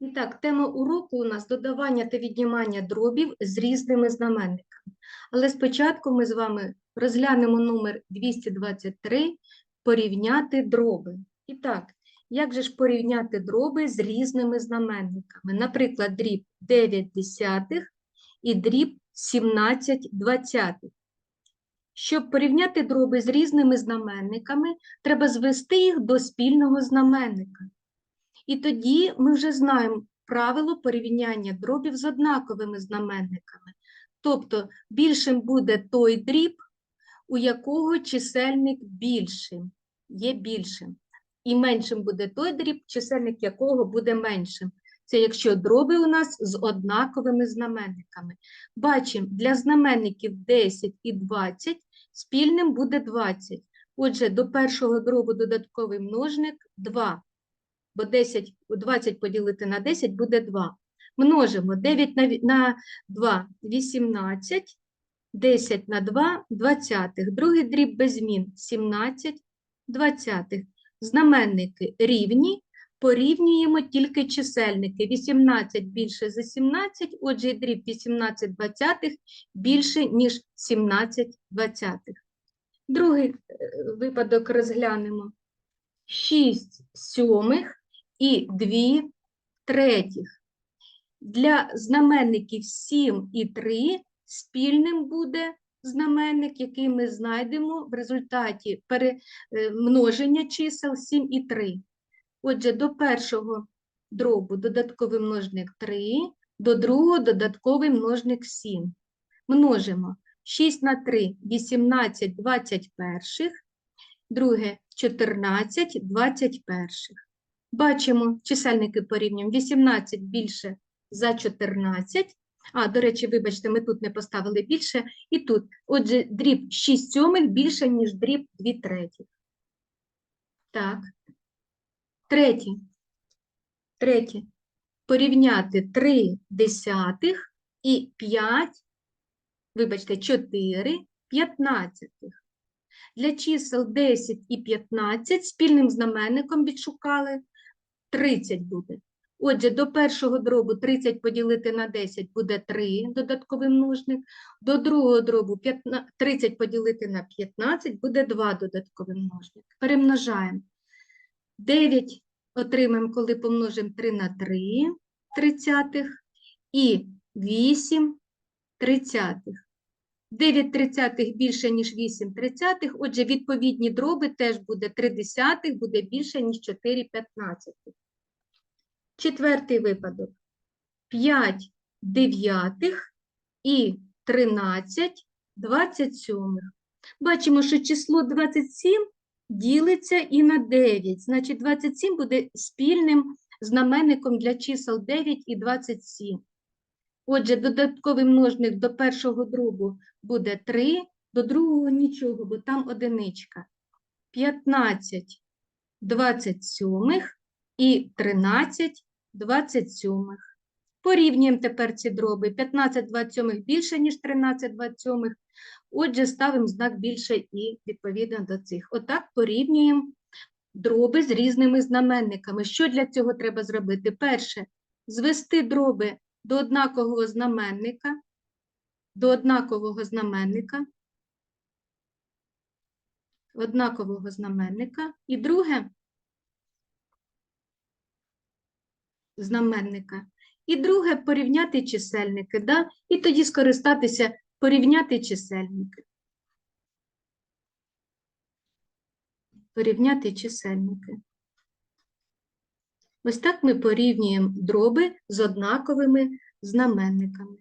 І так, тема уроку у нас додавання та віднімання дробів з різними знаменниками. Але спочатку ми з вами розглянемо номер 223 порівняти дроби. І так, як же ж порівняти дроби з різними знаменниками? Наприклад, дріб 9 десятих і дріб 17 двадцятих. Щоб порівняти дроби з різними знаменниками, треба звести їх до спільного знаменника. І тоді ми вже знаємо правило порівняння дробів з однаковими знаменниками. Тобто більшим буде той дріб, у якого чисельник більшим, є більшим. І меншим буде той дріб, чисельник якого буде меншим. Це якщо дроби у нас з однаковими знаменниками. Бачимо, для знаменників 10 і 20 спільним буде 20. Отже, до першого дробу додатковий множник 2 бо 10, 20 поділити на 10 буде 2. Множимо 9 на, 2 – 18, 10 на 2 – 20. Другий дріб без змін – 17 двадцятих. Знаменники рівні, порівнюємо тільки чисельники. 18 більше за 17, отже, дріб 18 двадцятих більше, ніж 17 двадцятих. Другий е, випадок розглянемо. 6 сьомих і 2 третіх. Для знаменників 7 і 3 спільним буде знаменник, який ми знайдемо в результаті перемноження чисел 7 і 3. Отже, до першого дробу додатковий множник 3, до другого додатковий множник 7. Множимо 6 на 3 – 18 21, друге 14 21. Бачимо, чисельники порівнюємо 18 більше за 14. А, до речі, вибачте, ми тут не поставили більше. І тут, отже, дріб 6 сьомих більше, ніж дріб 2 треті. Так. Третє. Третє. Порівняти 3 десятих і 5, вибачте, 4 п'ятнадцятих. Для чисел 10 і 15 спільним знаменником відшукали 30 буде. Отже, до першого дробу 30 поділити на 10 буде 3 додатковий множник. До другого дробу 15 30 поділити на 15 буде 2 додатковий множник. Перемножаємо. 9 отримаємо, коли помножимо 3 на 3 тридцятих і 8 тридцятих. 9 тридцятих більше, ніж 8 тридцятих, отже, відповідні дроби теж буде 3 десятих, буде більше, ніж 4 п'ятнадцятих. Четвертий випадок. 5 дев'ятих і 13 27. Бачимо, що число 27 ділиться і на 9. Значить, 27 буде спільним знаменником для чисел 9 і 27. Отже, додатковий множник до першого дробу буде 3, до другого нічого, бо там одиничка. 15 27 і 13 27. Порівнюємо тепер ці дроби. 15 27 більше, ніж 13 27. Отже, ставимо знак більше і відповідно до цих. Отак порівнюємо дроби з різними знаменниками. Що для цього треба зробити? Перше, звести дроби до однакового знаменника, до однакового знаменника, однакового знаменника. І друге знаменника. І друге порівняти чисельники, да? і тоді скористатися порівняти чисельники. Порівняти чисельники. Ось так ми порівнюємо дроби з однаковими знаменниками.